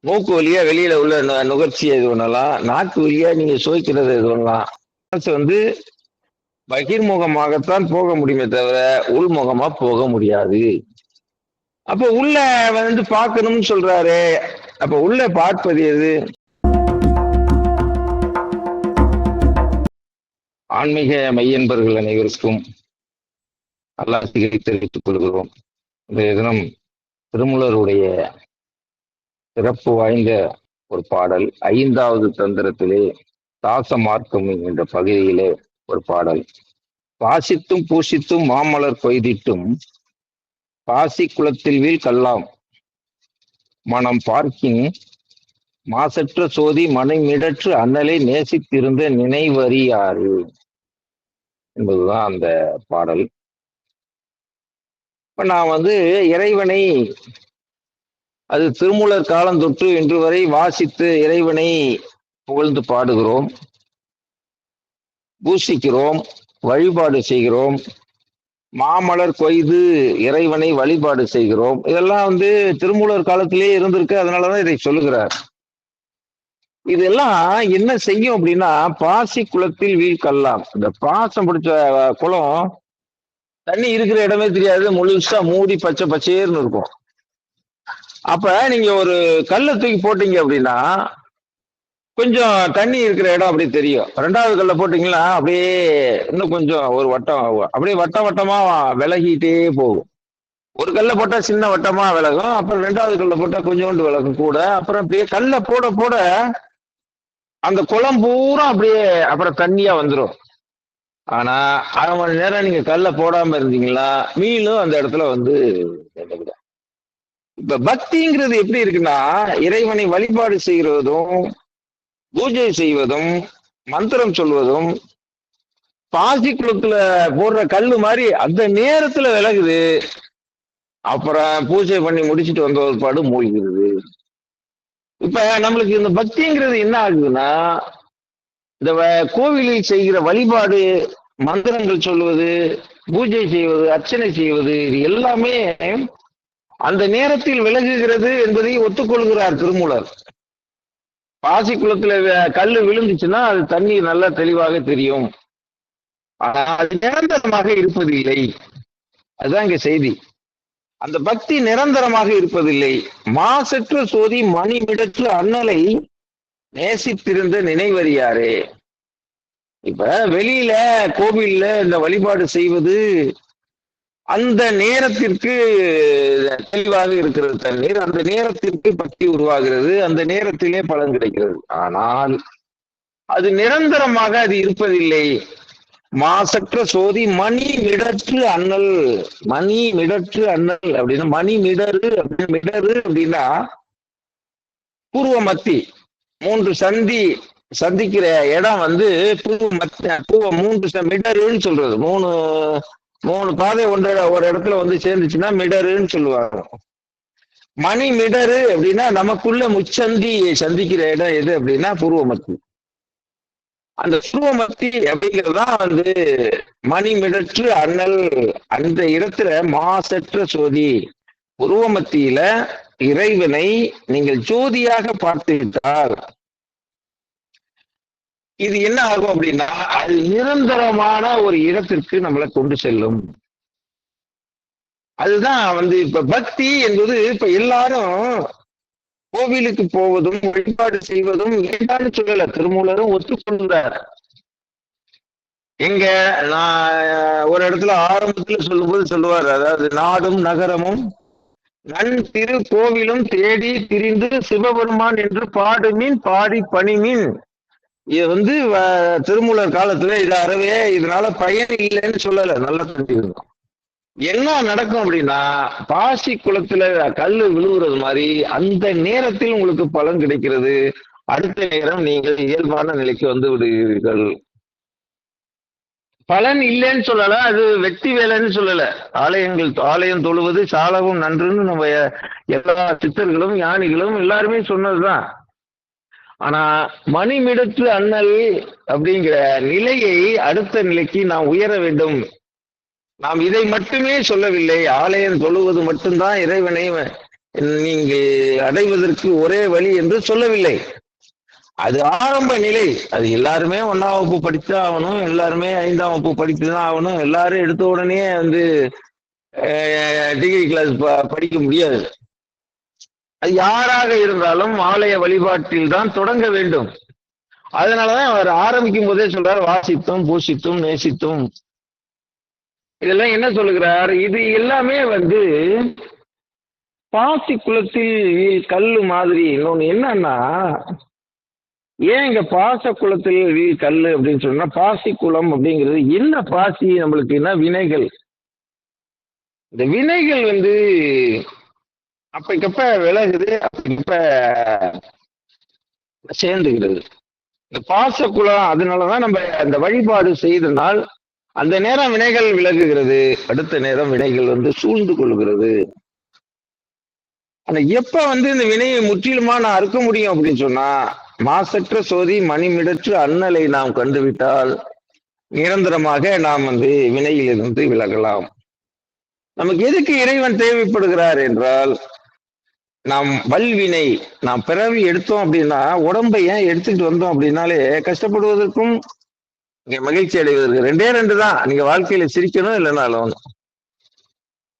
மூக்கு வழியா வெளியில உள்ள நு- நுகர்ச்சியை இது பண்ணலாம் நாக்கு வழியா நீங்க சுவைக்கிறது இது பண்ணலாம் மனசு வந்து பகிர்முகமாகத்தான் போக முடியுமே தவிர உள்முகமா போக முடியாது. அப்ப உள்ள வந்து பார்க்கணும்னு சொல்றாரு. அப்ப உள்ள பார்ப்பது எது? ஆன்மீக மையன்பர்கள் அனைவருக்கும் நல்லாசிகளை தெரிவித்துக் கொள்கிறோம். இந்த தினம் திருமூலருடைய சிறப்பு வாய்ந்த ஒரு பாடல். ஐந்தாவது தந்திரத்திலே தாச மார்க்கம் பகுதியிலே ஒரு பாடல். பாசித்தும் பூசித்தும் மாமலர் கொய்திட்டும் பாசி குளத்தில் வீழ் கல்லாம். மனம் பார்க்கின் மாசற்ற சோதி மனமிடற்று அண்ணலை நேசித்திருந்த நினைவறியாறு என்பதுதான் அந்த பாடல். இப்ப நான் வந்து இறைவனை அது திருமூலர் காலம் தொற்று இன்று வரை வாசித்து இறைவனை புகழ்ந்து பாடுகிறோம். பூசிக்கிறோம் வழிபாடு செய்கிறோம். மாமலர் கொய்து இறைவனை வழிபாடு செய்கிறோம். இதெல்லாம் வந்து திருமூலர் காலத்திலேயே இருந்திருக்கு அதனாலதான் இதை சொல்லுகிறார். இதெல்லாம் என்ன செய்யும் அப்படின்னா பாசி குளத்தில் வீழ்கல்லாம் இந்த பாசம் பிடிச்ச குளம் தண்ணி இருக்கிற இடமே தெரியாது. முழுசா மூடி பச்சை பச்சேர்னு இருக்கும். அப்ப நீங்க ஒரு கல்லை தூக்கி போட்டீங்க அப்படின்னா கொஞ்சம் தண்ணி இருக்கிற இடம் அப்படி தெரியும். ரெண்டாவது கல்ல போட்டீங்கன்னா அப்படியே இன்னும் கொஞ்சம் ஒரு வட்டம் அப்படியே வட்டம் வட்டமா விலகிட்டே போகும். ஒரு கல்ல போட்டா சின்ன வட்டமா விலகும் அப்புறம் ரெண்டாவது கல்ல போட்டா கொஞ்சோண்டு விலகும் கூட. அப்புறம் அப்படியே கல்ல போட போட அந்த குளம் பூரா அப்படியே அப்புறம் தண்ணியா வந்துடும் ஆனா அரை மணி நேரம் நீங்க கல்ல போடாம இருந்தீங்களா மீனும் அந்த இடத்துல வந்து நின்னுக்கிடும். இப்ப பக்திங்கிறது எப்படி இருக்குன்னா இறைவனை வழிபாடு செய்கிறதும் பூஜை செய்வதும் மந்திரம் சொல்வதும் பாசி குளத்துல போடுற கல்லு மாதிரி அந்த நேரத்துல விலகுது. அப்புறம் பூஜை பண்ணி முடிச்சுட்டு வந்த ஒரு பாடு மூழ்கிறது. இப்ப நம்மளுக்கு இந்த பக்திங்கிறது என்ன ஆகுதுன்னா இந்த வ- கோவிலில் செய்கிற வழிபாடு மந்திரங்கள் சொல்வது பூஜை செய்வது அர்ச்சனை செய்வது இது எல்லாமே அந்த நேரத்தில் விலகுகிறது என்பதை ஒத்துக்கொள்கிறார் திருமூலர். பாசி குளத்துல கல் விழுந்துச்சுன்னா அது தண்ணி நல்லா தெளிவாக தெரியும். அது நிரந்தரமாக இருப்பதில்லை அதுதான் இங்க செய்தி. அந்த பக்தி நிரந்தரமாக இருப்பதில்லை. மாசற்று சோதி மணிமிடற்று அண்ணலை நேசித்திருந்த நினைவறியாரே இப்ப வெளியில கோவில்ல இந்த வழிபாடு செய்வது அந்த நேரத்திற்கு தெளிவாக இருக்கிறது தண்ணீர். அந்த நேரத்திற்கு பக்தி உருவாகிறது. அந்த நேரத்திலே பலன் கிடைக்கிறது. ஆனால் அது நிரந்தரமாக அது இருப்பதில்லை. மாசற்ற சோதி மணி மிடற்று அண்ணல் மணி மிடற்று அண்ணல் அப்படின்னா மணி மிடரு அப்படின்னு மிடரு அப்படின்னா பூர்வ மத்தி மூன்று சந்தி சந்திக்கிற இடம் வந்து பூர்வ மத்தி பூர்வ மூன்று மிடருன்னு சொல்றது. மூணு மூணு பாதை ஒன்று ஒரு இடத்துல வந்து சேர்ந்துச்சுன்னா மிடருன்னு சொல்லுவாங்க. மணி மிடரு அப்படின்னா நமக்குள்ள முச்சந்தி சந்திக்கிற இடம் எது அப்படின்னா பூர்வ மத்தி அந்த பூர்வமத்தி அப்படிங்கிறதுதான் வந்து மணி மிடற்று அண்ணல் அந்த இடத்துல மாசற்ற சோதி. உருவமத்தியில இறைவனை நீங்கள் ஜோதியாக பார்த்து விட்டால் இது என்ன ஆகும் அப்படின்னா அது நிரந்தரமான ஒரு இடத்திற்கு நம்மளை கொண்டு செல்லும். அதுதான் வந்து இப்ப பக்தி என்பது இப்ப எல்லாரும் கோவிலுக்கு போவதும் வழிபாடு செய்வதும் வேண்டாம்னு சொல்லல திருமூலரும் ஒத்துக்கொண்டார் எங்க நான் ஒரு இடத்துல ஆரம்பத்துல சொல்லும்போது சொல்லுவார் அதாவது நாடும் நகரமும் நன் திரு கோவிலும் தேடி திரிந்து சிவபெருமான் என்று பாடுமீன் பாடி பணிமீன். இது வந்து வ- திருமூலர் காலத்துல இது அறவே இதனால பயன் இல்லைன்னு சொல்லல. நல்லா தெரிஞ்சுக்கணும். என்ன நடக்கும் அப்படின்னா பாசி குளத்துல கல்லு விழுவுறது மாதிரி அந்த நேரத்தில் உங்களுக்கு பலன் கிடைக்கிறது. அடுத்த நேரம் நீங்கள் இயல்பான நிலைக்கு வந்து விடுகிறீர்கள் பலன் இல்லைன்னு சொல்லல அது வெட்டி வேலைன்னு சொல்லல. ஆலயங்கள் ஆலயம் தொழுவது சாலவும் நன்றுன்னு நம்ம எல்லா சித்தர்களும் ஞானிகளும் எல்லாருமே சொன்னதுதான். ஆனா மணிமிடத்து அண்ணல் அப்படிங்கிற நிலையை அடுத்த நிலைக்கு நாம் உயர வேண்டும். நாம் இதை மட்டுமே சொல்லவில்லை ஆலயம் தொழுவது மட்டும்தான் இறைவனை நீங்கள் அடைவதற்கு ஒரே வழி என்று சொல்லவில்லை. அது ஆரம்ப நிலை. அது எல்லாருமே ஒன்னாம் வகுப்பு படித்து ஆகணும் எல்லாருமே ஐந்தாம் வகுப்பு படித்து தான் ஆகணும் எல்லாரும் எடுத்த உடனே வந்து டிகிரி கிளாஸ் படிக்க முடியாது. அது யாராக இருந்தாலும் ஆலய வழிபாட்டில் தான் தொடங்க வேண்டும். அதனாலதான் அவர் ஆரம்பிக்கும் போதே சொல்றார் வாசித்தும் பூசித்தும் நேசித்தும். இதெல்லாம் என்ன சொல்லுகிறார்? இது எல்லாமே வந்து பாசி குளத்தில் கல்லு மாதிரி. இன்னொன்று என்னன்னா ஏன் இங்க பாச குளத்தில் வீ- கல் அப்படின்னு சொன்னா பாசி குளம் அப்படிங்கிறது என்ன பாசி? நம்மளுக்கு என்ன வினைகள்? இந்த வினைகள் வந்து அப்பைக்கப்ப விலகுது அப்ப சேர்ந்துகிறது. இந்த பாசக்குளம் அதனாலதான் நம்ம அந்த வழிபாடு செய்தனால் அந்த நேரம் வினைகள் விலகுகிறது. அடுத்த நேரம் வினைகள் வந்து சூழ்ந்து கொள்கிறது. ஆனா எப்ப வந்து இந்த வினையை முற்றிலுமா நான் அறுக்க முடியும் அப்படின்னு சொன்னா மாசற்ற சோதி மணிமிடற்று அண்ணலை நாம் கண்டுவிட்டால் நிரந்தரமாக நாம் வந்து வினையிலிருந்து விலகலாம். நமக்கு எதுக்கு இறைவன் தேவைப்படுகிறார் என்றால் நாம் வல்வினை நாம் பிறவி எடுத்தோம் அப்படின்னா உடம்பை ஏன் எடுத்துக்கிட்டு வந்தோம் அப்படின்னாலே கஷ்டப்படுவதற்கும் இங்க மகிழ்ச்சி அடைவதற்கு. ரெண்டே ரெண்டு தான். நீங்க வாழ்க்கையில சிரிக்கணும் இல்லைன்னா அழுவணும்.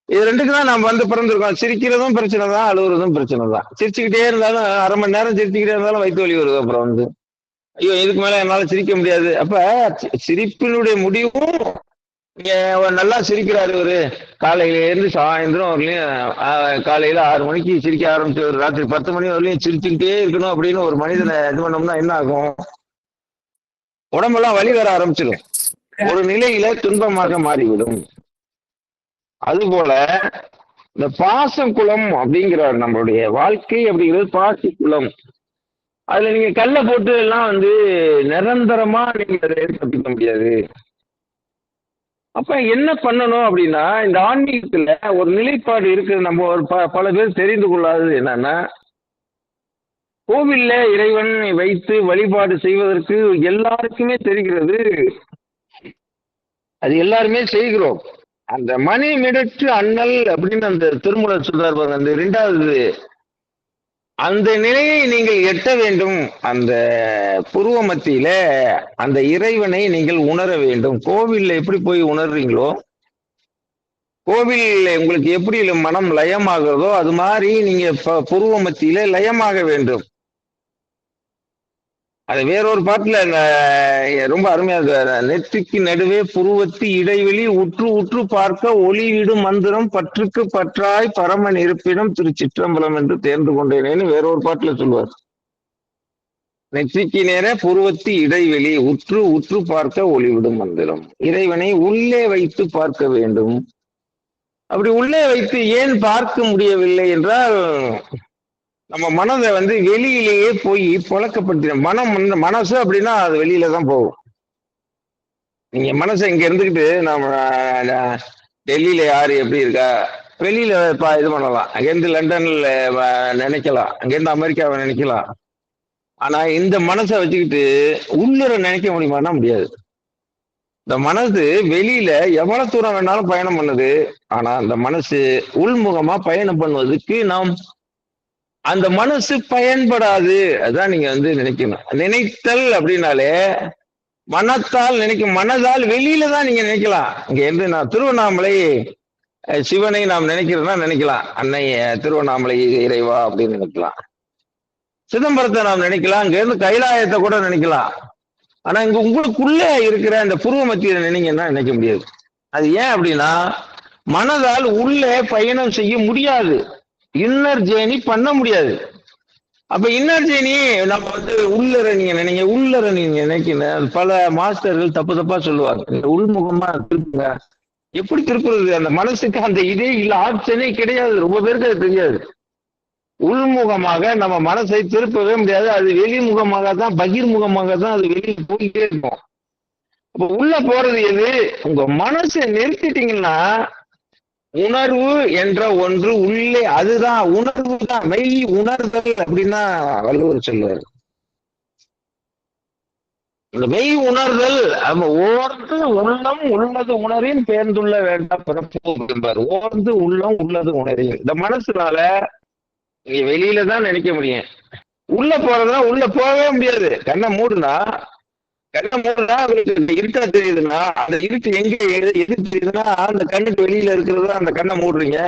இது ரெண்டுக்கு தான் நம்ம வந்து பிறந்திருக்கோம். சிரிக்கிறதும் பிரச்சனை தான் அழுகுறதும் பிரச்சனை தான். சிரிச்சுக்கிட்டே இருந்தாலும் அரை மணி நேரம் சிரிச்சுக்கிட்டே இருந்தாலும் வயிற்று வலி வருது அப்புறம் வந்து. ஐயோ இதுக்கு மேல என்னால சிரிக்க முடியாது. அப்ப சிரிப்பினுடைய முடிவும் நீங்கள் நல்லா சிரிக்கிறாரு இவர். காலையில இருந்து சாயந்தரம் வரலையும் காலையில் காலையில ஆறு மணிக்கு சிரிக்க ஆரம்பிச்சு ஒரு ராத்திரி பத்து மணி வரலையும் சிரிச்சுக்கிட்டே இருக்கணும் அப்படின்னு ஒரு மனிதனை இது பண்ணோம்னா என்ன ஆகும்? உடம்பெல்லாம் வலி வர ஆரம்பிச்சிடும் ஒரு நிலையில துன்பமாக மாறிவிடும். அதுபோல இந்த பாசம் அப்படிங்கிறார் நம்மளுடைய வாழ்க்கை அப்படிங்கிறது பாசி அதுல நீங்க கல்ல போட்டு எல்லாம் வந்து நிரந்தரமா நீங்க அதை தப்பிக்க முடியாது. அப்ப என்ன பண்ணணும் அப்படின்னா இந்த ஆன்மீகத்துல ஒரு நிலைப்பாடு இருக்குது. நம்ம ஒரு ப- பல பேர் தெரிந்து கொள்ளாதது என்னன்னா கோவில்ல இறைவன் வைத்து வழிபாடு செய்வதற்கு எல்லாருக்குமே தெரிகிறது. அது எல்லாருமே செய்கிறோம். அந்த மணி மிடற்று அண்ணல் அப்படின்னு அந்த திருமூலர் சொல்றார் பாருங்க அந்த இரண்டாவது அந்த நிலையை நீங்கள் எட்ட வேண்டும். அந்த புருவ மத்தியில அந்த இறைவனை நீங்கள் உணர வேண்டும். கோவில்ல எப்படி போய் உணர்றீங்களோ கோவில் உங்களுக்கு எப்படி மனம் லயமாகிறதோ அது மாதிரி நீங்க புருவ மத்தியில லயமாக வேண்டும். அது வேறொரு பாட்டுல இந்த ரொம்ப அருமையா இருக்கு. நெற்றிக்கு நடுவே புருவத்து இடைவெளி உற்று உற்று பார்க்க ஒளிவிடும் மந்திரம் பற்றுக்கு பற்றாய் பரமன் இருப்பிடம் திருச்சிற்றம்பலம் என்று தேர்ந்து கொண்டேனேன்னு வேறொரு பாட்டுல சொல்லுவார். நெற்றிக்கு நேர புருவத்து இடைவெளி உற்று உற்று பார்க்க ஒளிவிடும் மந்திரம். இறைவனை உள்ளே வைத்து பார்க்க வேண்டும். அப்படி உள்ளே வைத்து ஏன் பார்க்க முடியவில்லை என்றால் நம்ம மனதை வந்து வெளியிலேயே போய் புழக்கப்படுத்தின மனம் வந்து மனசு அப்படின்னா அது வெளியில தான் போகும். நீங்க மனசை இங்க இருந்துக்கிட்டு நம்ம டெல்லியில யாரு எப்படி இருக்கா? வெளியில இப்போ இது பண்ணலாம். அங்கேருந்து லண்டன்ல நினைக்கலாம். அங்கேருந்து அமெரிக்காவை நினைக்கலாம். ஆனா இந்த மனசை வச்சுக்கிட்டு உள்ளுர நினைக்க முடியுமானா முடியாது. இந்த மனசு வெளியில எவ்வளவு தூரம் வேணாலும் பயணம் பண்ணுது. ஆனா அந்த மனசு உள்முகமா பயணம் பண்ணுவதற்கு நாம் அந்த மனசு பயன்படாது. அதான் நீங்க வந்து நினைக்கணும். நினைத்தல் அப்படின்னாலே மனத்தால் நினைக்கும் மனதால் வெளியில தான் நீங்க நினைக்கலாம். இங்க இருந்து நான் திருவண்ணாமலை சிவனை நாம் நினைக்கிறதா நினைக்கலாம். அன்னை திருவண்ணாமலை இறைவா அப்படின்னு நினைக்கலாம். சிதம்பரத்தை நாம் நினைக்கலாம். இங்க இருந்து கைலாயத்தை கூட நினைக்கலாம். ஆனா இங்க உங்களுக்குள்ள இருக்கிற அந்த புருவ மத்தியில நினைங்கன்னா நினைக்க முடியாது. அது ஏன் அப்படின்னா மனதால் உள்ளே பயணம் செய்ய முடியாது. இன்னர் ஜேர்னி பண்ண முடியாது. அப்ப இன்னர் ஜேர்னி நம்ம வந்து உள்ளர நீங்க நினைங்க உள்ளர நீங்க நினைக்கிறேன் அது பல மாஸ்டர்கள் தப்பு தப்பா சொல்லுவாங்க. உள்முகமா திருப்புங்க. எப்படி திருப்புறது? அந்த மனசுக்கு அந்த இதே இல்ல ஆப்ஷனே கிடையாது. ரொம்ப பேருக்கு அது தெரியாது. உள்முகமாக நம்ம மனசை திருப்பவே முடியாது. அது வெளிமுகமாக தான் பகிர்முகமாக தான் அது வெளியே போயிட்டே இருக்கும். அப்ப உள்ள போறது எது? உங்க மனசை நிறுத்திட்டீங்கன்னா உணர்வு என்ற ஒன்று உள்ளே அதுதான் உணர்வு தான். மெய் உணர்தல் அப்படின்னா வள்ளுவர் சொல்லுவார். இந்த மெய் உணர்தல் ஓர்ந்து உள்ளம் உள்ளது உணரின் பேர்ந்துள்ள வேண்டாம் பிறப்பு என்பார். ஓர்ந்து உள்ளம் உள்ளது உணரின் இந்த மனசுனால நீங்க வெளியில தான் நினைக்க முடியும். உள்ள போறதுனா உள்ள போகவே முடியாது. கண்ணை மூடுனா கண்ணை மூடுனா அவருக்கு இந்த இருட்டா தெரியுதுன்னா அந்த இருட்டு எங்க எது எது தெரியுதுன்னா அந்த கண்ணுக்கு வெளியில இருக்கிறது அந்த கண்ணை மூடுறீங்க.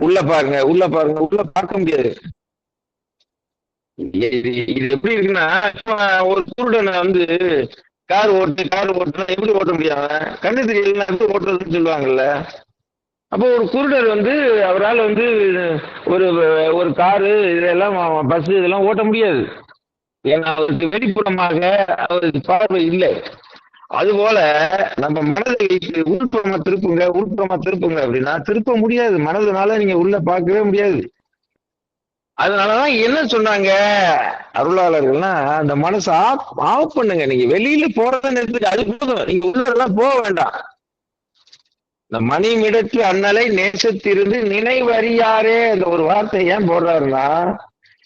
உள்ள பாருங்க உள்ள பாருங்க உள்ள பார்க்க முடியாது. இது எப்படி இருக்குன்னா ஒரு குருடனை வந்து கார் ஓட்டு கார் ஓட்டுனா எப்படி ஓட்ட முடியாம கண்ணு தெரியல எப்படி ஓட்டுறதுன்னு சொல்லுவாங்கல்ல. அப்போ ஒரு குருடர் வந்து அவரால் வந்து ஒரு ஒரு காரு இதெல்லாம் பஸ் இதெல்லாம் ஓட்ட முடியாது. ஏன்னா அவருக்கு வெளிப்புறமாக அவருக்கு பார்வை இல்லை. அதுபோல நம்ம மனதை வைத்து உள்புறமா திருப்புங்க உள்புறமா திருப்புங்க அப்படின்னா திருப்ப முடியாது. மனதுனால நீங்க உள்ள பார்க்கவே முடியாது. அதனாலதான் என்ன சொன்னாங்க அருளாளர்கள்னா அந்த மனசை ஆஃப் ஆஃப் பண்ணுங்க. நீங்க வெளியில போறத நிறுத்துங்க. அது போதும். நீங்க உள்ள எல்லாம் போக வேண்டாம். இந்த மணிமிடத்து அண்ணலை நேசத்திருந்து நினைவறியாரே அந்த ஒரு வார்த்தை ஏன் போடுறாருன்னா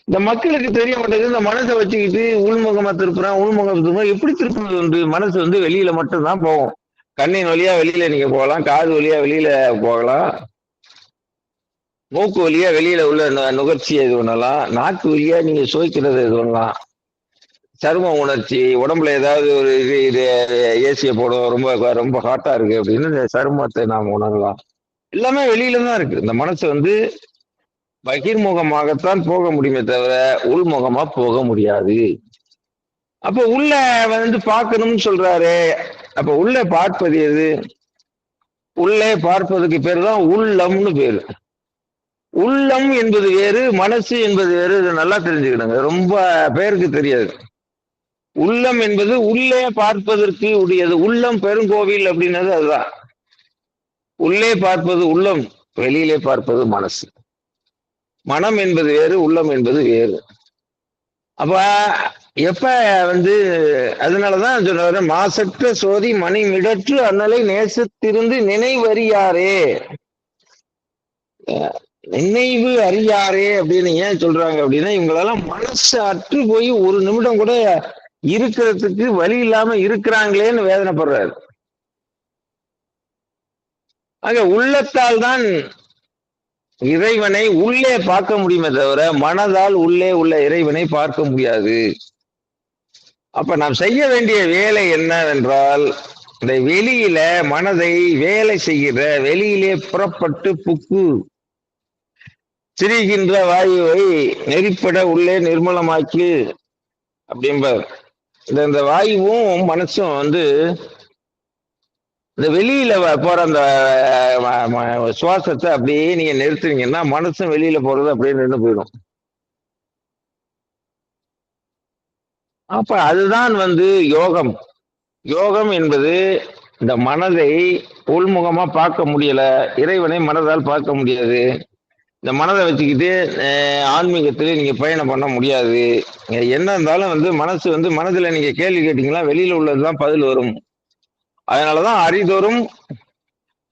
இந்த மக்களுக்கு தெரிய மாட்டேங்குது இந்த மனசை வச்சுக்கிட்டு உள்முகமா திருப்புறான் உள்முகம் திருப்புறேன். எப்படி திருப்புறது வந்து மனசு வந்து வெளியில மட்டும்தான் போகும். கண்ணின் வழியா வெளியில நீங்க போகலாம் காது வழியா வெளியில போகலாம். மூக்கு வழியா வெளியில உள்ள நுகர்ச்சியை இது பண்ணலாம் நாக்கு வழியா நீங்க சுவைக்கிறத இது பண்ணலாம் சரும உணர்ச்சி உடம்புல ஏதாவது ஒரு இது இது ஏசியை போடும் ரொம்ப ரொம்ப ஹாட்டா இருக்கு அப்படின்னு இந்த சருமத்தை நாம் உணரலாம். எல்லாமே வெளியில தான் இருக்கு. இந்த மனசு வந்து பகிர்முகமாகத்தான் போக முடியுமே தவிர உள்முகமா போக முடியாது. அப்ப உள்ள வந்து பார்க்கணும்னு சொல்றாரு. அப்ப உள்ள பார்ப்பது எது? உள்ளே பார்ப்பதுக்கு பேர் தான் உள்ளம்னு பேரு. உள்ளம் என்பது வேறு மனசு என்பது வேறு இதை நல்லா தெரிஞ்சுக்கிடுங்க ரொம்ப பேருக்கு தெரியாது. உள்ளம் என்பது உள்ளே பார்ப்பதற்கு உடையது. உள்ளம் பெருங்கோவில் அப்படின்னது அதுதான். உள்ளே பார்ப்பது உள்ளம் வெளியிலே பார்ப்பது மனசு. மனம் என்பது வேறு உள்ளம் என்பது வேறு. அப்ப எப்ப வந்து அதனாலதான் சொல்றாரு மாசற்ற சோதி மணி மிடற்று அண்ணலை நேசத்திருந்து நினைவறியாரே நினைவு அறியாரே அப்படின்னு ஏன் சொல்றாங்க அப்படின்னா இவங்களெல்லாம் மனசு அற்று போய் ஒரு நிமிடம் கூட இருக்கிறதுக்கு வழி இல்லாம இருக்கிறாங்களேன்னு வேதனைப்படுறாரு. ஆக உள்ளத்தால் தான் இறைவனை உள்ளே பார்க்க முடியுமே தவிர மனதால் உள்ளே உள்ள இறைவனை பார்க்க முடியாது. அப்ப நாம் செய்ய வேண்டிய வேலை என்னவென்றால் இந்த வெளியில மனதை வேலை செய்கிற வெளியிலே புறப்பட்டு புக்கு. திரிகின்ற வாயுவை நெறிப்பட உள்ளே நிர்மலமாக்கு அப்படிம்பார். இந்த இந்த வாயுவும் மனசும் வந்து இந்த வெளியில வ- போற அந்த சுவாசத்தை அப்படியே நீங்க நிறுத்துனீங்கன்னா மனசும் வெளியில போறது அப்படியே நின்று போயிடும். அப்ப அதுதான் வந்து யோகம். யோகம் என்பது இந்த மனதை உள்முகமா பார்க்க முடியல இறைவனை மனதால் பார்க்க முடியாது. இந்த மனதை வச்சுக்கிட்டு ஆன்மீகத்தில் ஆன்மீகத்திலே நீங்க பயணம் பண்ண முடியாது. என்ன இருந்தாலும் வந்து மனசு வந்து மனதுல நீங்க கேள்வி கேட்டீங்களா வெளியில உள்ளதுதான் பதில் வரும். அதனாலதான் அறிதோறும்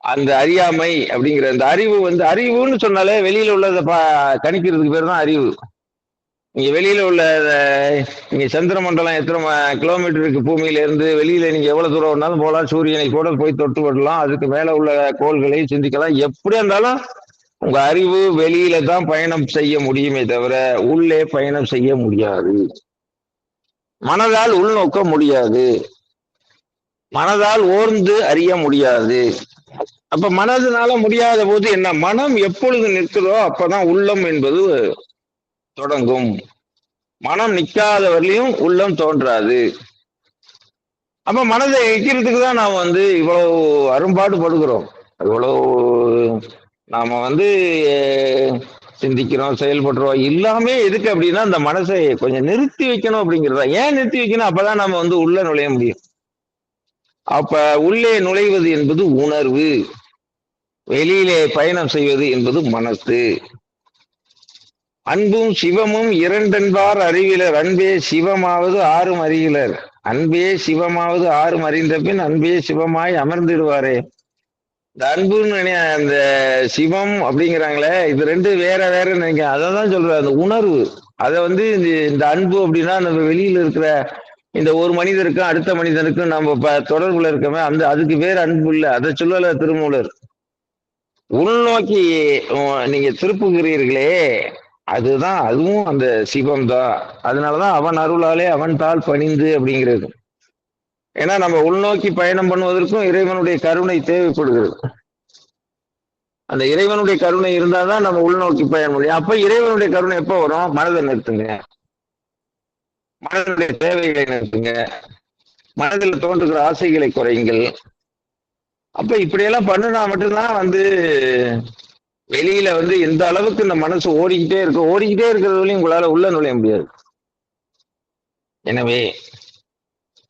அந்த அறியாமை அப்படிங்கிற அந்த அறிவு வந்து அறிவுன்னு சொன்னாலே வெளியில உள்ளதை ப கணிக்கிறதுக்கு பேர் தான் அறிவு. நீங்க வெளியில உள்ள அஹ், நீங்க சந்திர மண்டலம் எத்தனை கிலோமீட்டருக்கு பூமியில இருந்து வெளியில நீங்க எவ்வளவு தூரம் வேணாலும் போகலாம் சூரியனை கூட போய் தொட்டு விடலாம் அதுக்கு மேல உள்ள கோள்களை சிந்திக்கலாம். எப்படி இருந்தாலும் உங்க அறிவு வெளியில தான் பயணம் செய்ய முடியுமே தவிர உள்ளே பயணம் செய்ய முடியாது. மனதால் உள்நோக்க முடியாது. மனதால் ஓர்ந்து அறிய முடியாது. அப்ப மனதுனால முடியாத போது என்ன? மனம் எப்பொழுது நிற்கிறதோ அப்பதான் உள்ளம் என்பது தொடங்கும். மனம் நிற்காத வரலையும் உள்ளம் தோன்றாது. அப்ப மனதை வைக்கிறதுக்கு தான் நாம் வந்து இவ்வளவு அரும்பாடு படுகிறோம். இவ்வளவு நாம வந்து சிந்திக்கிறோம் செயல்படுறோம். எல்லாமே எதுக்கு அப்படின்னா அந்த மனசை கொஞ்சம் நிறுத்தி வைக்கணும் அப்படிங்கிறதா ஏன் நிறுத்தி வைக்கணும்? அப்பதான் நம்ம வந்து உள்ள நுழைய முடியும். அப்ப உள்ளே நுழைவது என்பது உணர்வு. வெளியிலே பயணம் செய்வது என்பது மனசு. அன்பும் சிவமும் இரண்டென்பார் அறிவிலர். அன்பே சிவமாவது ஆறும் அறிகிலர் அன்பே சிவமாவது ஆறும் அறிந்த பின் அன்பே சிவமாய் அமர்ந்திடுவாரே. இந்த அன்புன்னு நினை- அந்த சிவம் அப்படிங்கிறாங்களே இது ரெண்டு வேற வேற நினைக்க அதை தான் சொல்றேன். அந்த உணர்வு. அதை வந்து இந்த இந்த அன்பு அப்படின்னா நம்ம வெளியில இருக்கிற இந்த ஒரு மனிதருக்கும் அடுத்த மனிதனுக்கும் நம்ம தொடர்புல இருக்கமே அந்த அதுக்கு வேறு அன்பு இல்லை. அதை சொல்லல திருமூலர். உள்நோக்கி நீங்க திருப்புகிறீர்களே அதுதான் அதுவும் அந்த சிவம் தான் அதனாலதான் அவன் அருளாலே அவன் தாள் பணிந்து அப்படிங்கிறது. ஏன்னா நம்ம உள்நோக்கி பயணம் பண்ணுவதற்கும் இறைவனுடைய கருணை தேவைப்படுகிறது. அந்த இறைவனுடைய கருணை இருந்தாதான் நம்ம உள்நோக்கி பயணம் முடியும். அப்ப இறைவனுடைய கருணை எப்ப வரும்? மனதை நிறுத்துங்க. மனதினுடைய தேவைகளை நிறுத்துங்க. மனதில் தோன்றுகிற ஆசைகளை குறையுங்கள். அப்ப இப்படியெல்லாம் பண்ணுனா மட்டும்தான் வந்து வெளியில வந்து எந்த அளவுக்கு இந்த மனசு ஓடிக்கிட்டே இருக்கு. ஓடிக்கிட்டே இருக்கிறதுலையும் உங்களால உள்ள நுழைய முடியாது. எனவே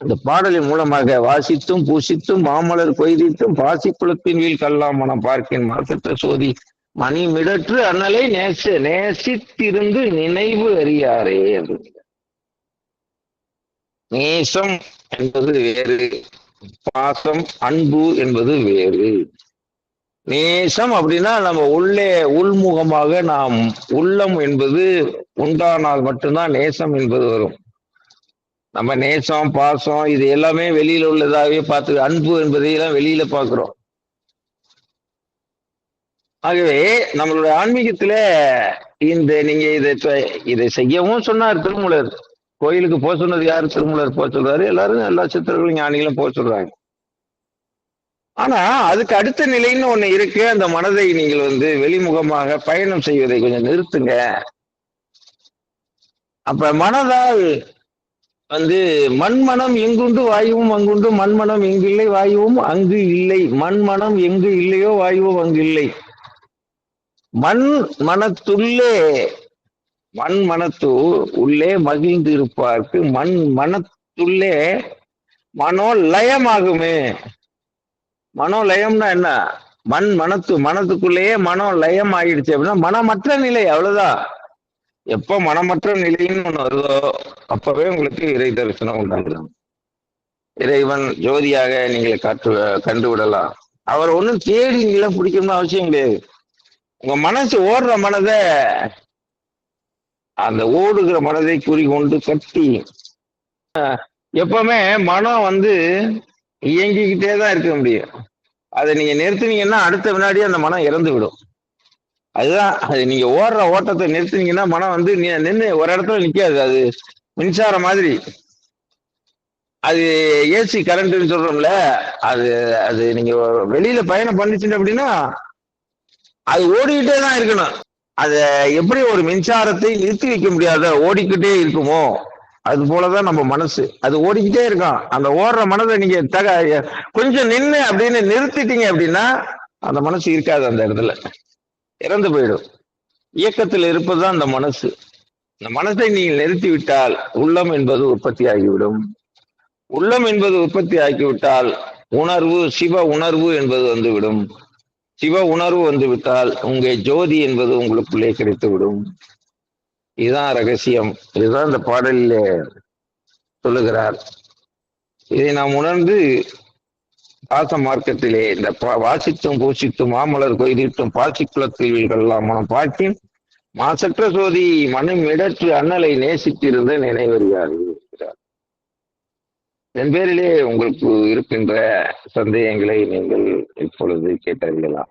இந்த பாடலின் மூலமாக வாசித்தும் பூசித்தும் மாமலர் கொய்தித்தும் பாசி குளத்தின் வீழ் கல்லாம் மனம் பார்க்கின் மாசற்ற சோதி மணி மிடற்று அண்ணலை நேச நேசித்திருந்து நினைவு அறியாரே அப்படின்னு நேசம் என்பது வேறு பாசம் அன்பு என்பது வேறு. நேசம் அப்படின்னா நம்ம உள்ளே உள்முகமாக நாம் உள்ளம் என்பது உண்டானால் மட்டும்தான் நேசம் என்பது வரும். நம்ம நேசம் பாசம் இது எல்லாமே வெளியில உள்ளதாகவே பார்த்து அன்பு என்பதையெல்லாம் வெளியில பார்க்கிறோம். ஆகவே நம்மளுடைய ஆன்மீகத்துல இந்த நீங்க இதை இதை செய்யவும் சொன்னார் திருமூலர். கோயிலுக்கு போக சொன்னது யார்? திருமூலர் போக சொல்றாரு. எல்லாரும் எல்லா சித்தர்களும் ஞானிகளும் போக சொல்றாங்க. ஆனா அதுக்கு அடுத்த நிலைன்னு ஒண்ணு இருக்கு. அந்த மனதை நீங்கள் வந்து வெளிமுகமாக பயணம் செய்வதை கொஞ்சம் நிறுத்துங்க. அப்ப மனதால் வந்து மண்மனம் எங்குண்டு வாயுவும் அங்குண்டு மண்மனம் எங்கு இல்லை வாயுவும் அங்கு இல்லை. மண்மனம் எங்கு இல்லையோ வாயுவும் அங்கு இல்லை மண் மனத்துள்ளே மண் மனத்து உள்ளே மகிழ்ந்து இருப்பார்க்கு மண் மனத்துள்ளே மனோ லயமாகுமே மனோ லயம்னா என்ன? மண் மனத்து மனத்துக்குள்ளேயே மனோ லயம் ஆயிடுச்சு அப்படின்னா மனமற்ற நிலை அவ்வளவுதான் எப்ப மனமற்ற நிலைன்னு ஒண்ணு வருதோ அப்பவே உங்களுக்கு இறை தரிசனம் உண்டாகலாம் இறைவன் ஜோதியாக நீங்கள் கற்று கண்டு விடலாம் அவர் ஒண்ணும் தேடி நீங்கள பிடிக்கணும்னு அவசியம் கிடையாது. உங்க மனசு ஓடுற மனதை அந்த ஓடுகிற மனதை குறி கொண்டு கட்டி எப்பவுமே மனம் வந்து இயங்கிக்கிட்டே தான் இருக்க முடியும். அதை நீங்க நிறுத்தினீங்கன்னா அடுத்த வினாடி அந்த மனம் இறந்து விடும். அதுதான் அது நீங்க ஓடுற ஓட்டத்தை நிறுத்தினீங்கன்னா மனம் வந்து நின்று ஒரு இடத்துல நிக்காது. அது மின்சாரம் மாதிரி. அது ஏசி கரண்ட்னு சொல்றோம்ல அது அது நீங்க வெளியில பயணம் பண்ணிச்சுட்டு அப்படின்னா அது ஓடிக்கிட்டே தான் இருக்கணும். அத எப்படி ஒரு மின்சாரத்தை நிறுத்தி வைக்க முடியாத ஓடிக்கிட்டே இருக்குமோ அது போலதான் நம்ம மனசு. அது ஓடிக்கிட்டே இருக்கான். அந்த ஓடுற மனதை நீங்க தக கொஞ்சம் நின்று அப்படின்னு நிறுத்திட்டீங்க அப்படின்னா அந்த மனசு இருக்காது அந்த இடத்துல. இறந்து போயிடும். இயக்கத்தில் இருப்பதுதான் அந்த மனசு. இந்த மனசை நீங்கள் நிறுத்தி விட்டால் உள்ளம் என்பது உற்பத்தி ஆகிவிடும் உள்ளம் என்பது உற்பத்தி ஆகிவிட்டால் உணர்வு சிவ உணர்வு என்பது வந்துவிடும். சிவ உணர்வு வந்துவிட்டால் உங்கள் ஜோதி என்பது உங்களுக்குள்ளே கிடைத்துவிடும். இதுதான் ரகசியம். இதுதான் இந்த பாடலில் சொல்லுகிறார். இதை நாம் உணர்ந்து பாச மார்க்கத்திலே இந்த வாசித்தும் பூசித்தும் மாமலர் கொய்திட்டும் பாசி குளத்தில் மனம் பார்க்கின் மாசற்ற சோதி மனம் இடற்று அண்ணலை நேசித்திருந்த நினைவறியாது என் பேரிலே உங்களுக்கு இருக்கின்ற சந்தேகங்களை நீங்கள் இப்பொழுது கேட்டறியலாம்.